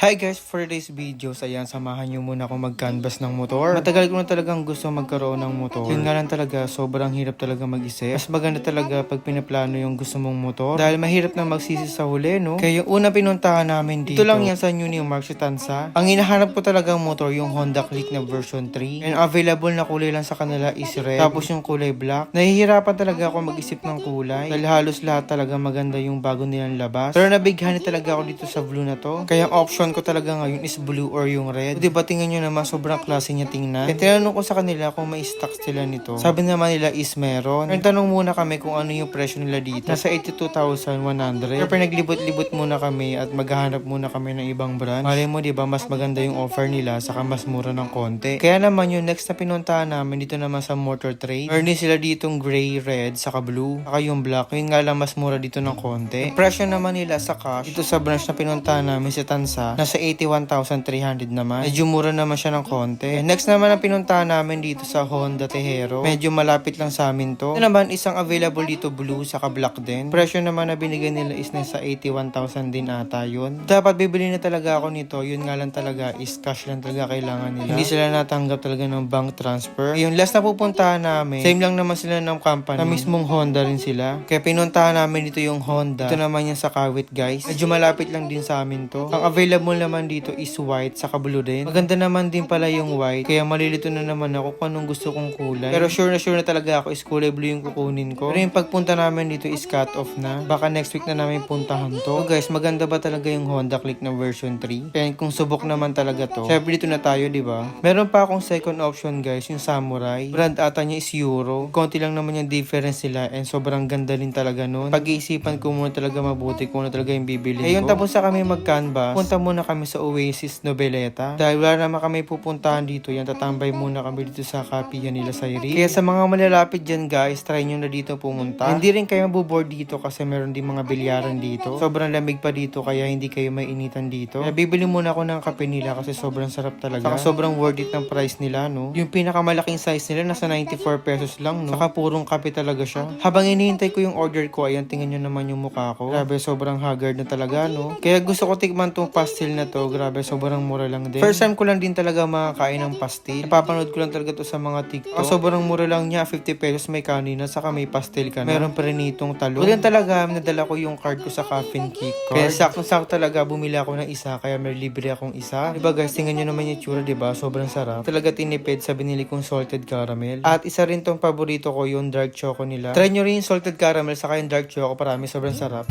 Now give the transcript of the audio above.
Hi guys, for today's video, ayan, samahan nyo muna ako mag-canvas ng motor. Matagal ko na talagang gusto magkaroon ng motor. Yun nga lang talaga, sobrang hirap talaga mag-isip. Mas maganda talaga pag pinaplano yung gusto mong motor. Dahil mahirap na magsisi sa huli, no? Kaya yung una pinuntahan namin dito, ito lang yan sa New Mark sa Tansa. Ang hinahanap ko talagang motor, yung Honda Click na version 3. And available na kulay lang sa kanila is red. Tapos yung kulay black. Nahihirapan talaga ako mag-isip ng kulay. Dahil halos lahat talaga maganda yung bago nilang labas. Pero nabighani talaga ako dito sa blue na to. Kaya ang option ko talaga ngayon is blue or yung red. Di ba tingnan nyo naman sobrang klase niya tingnan. Kaya tinanong ko sa kanila kung may stock sila nito. Sabi naman nila is meron. Pero tanong muna kami kung ano yung presyo nila dito. Nasa 82,100. Pero naglibot-libot muna kami at maghahanap muna kami ng ibang brand. Malay mo di ba mas maganda yung offer nila saka mas mura ng konti. Kaya naman yung next na pinuntahan namin dito naman sa Motor Trade. Din sila ditong gray, red, saka blue. Saka yung black. Yun nga lang mas mura dito ng konti. Yung presyo naman nila sa cash dito sa branch na pinuntahan namin sa Tansa nasa 81,300 naman. Medyo mura naman siya ng konti. Next naman ang pinuntahan namin dito sa Honda Tejero. Medyo malapit lang sa amin to. Ito naman isang available dito blue saka black din. Presyo naman na binigay nila is nasa 81,000 din ata yun. Dapat bibili na talaga ako nito. Yun nga lang talaga is cash lang talaga kailangan nila. Hindi sila natanggap talaga ng bank transfer. Yung last na pupuntahan namin, same lang naman sila ng company. Na mismong Honda rin sila. Kaya pinuntahan namin dito yung Honda. Ito naman yung sa Kawit guys. Medyo malapit lang din sa amin to. Ang available naman dito is white saka blue din. Maganda naman din pala yung white. Kaya malilito na naman ako kung anong gusto kong kulay. Pero sure na sure na talaga ako is kulay blue yung kukunin ko. Pero yung pagpunta namin dito is cut off na. Baka next week na namin puntahan to. So guys, maganda ba talaga yung Honda Click na version 3? Kaya kung subok naman talaga to. Syempre dito na tayo, di ba? Meron pa akong second option guys, yung Samurai. Brand ata niya is Euro. Konti lang naman yung difference nila and sobrang ganda rin talaga nun. Pag-iisipan ko muna talaga mabuti kung ano talaga yung bibili eh, yung tapos sa kami mag-canvas, punta muna kami sa Oasis Noveleta. Dahil wala naman kami pupuntahan dito, yan tatambay muna kami dito sa kapihan nila sa Iri. Kaya sa mga malalapit dyan guys, try nyo na dito pumunta. Hindi rin kayo mabuboard dito kasi meron din mga bilyaran dito. Sobrang lamig pa dito kaya hindi kayo mainitan dito. Kaya bibili muna ako ng kape nila kasi sobrang sarap talaga. Saka sobrang worth it ng price nila, no? Yung pinakamalaking size nila nasa 94 pesos lang, no? Saka purong kape talaga siya. Habang inihintay ko yung order ko, ayan, tingnan nyo naman yung mukha ko. Grabe, sobrang haggard na talaga, no? Kaya gusto ko tikman tong pastil na to. Grabe, sobrang mura lang din. First time ko lang din talaga makakain ng pastil. Napapanood ko lang talaga to sa mga TikTok. Oh, sobrang mura lang niya, 50 pesos may kanina, saka may pastil ka na. Meron pa rin itong talong. Ganyan talaga, nadala ko yung card ko sa Caffeine Kick card. Kaya sakto-sakto talaga, bumili ako ng isa, kaya may libre akong isa. Diba guys, tingnan nyo naman yung tsura, diba? Sobrang sarap. Talaga tinipid sa binili kong salted caramel. At isa rin tong paborito ko, yung dark choco nila. Try nyo rin yung salted caramel, saka yung dark choco, parami, sobrang sarap.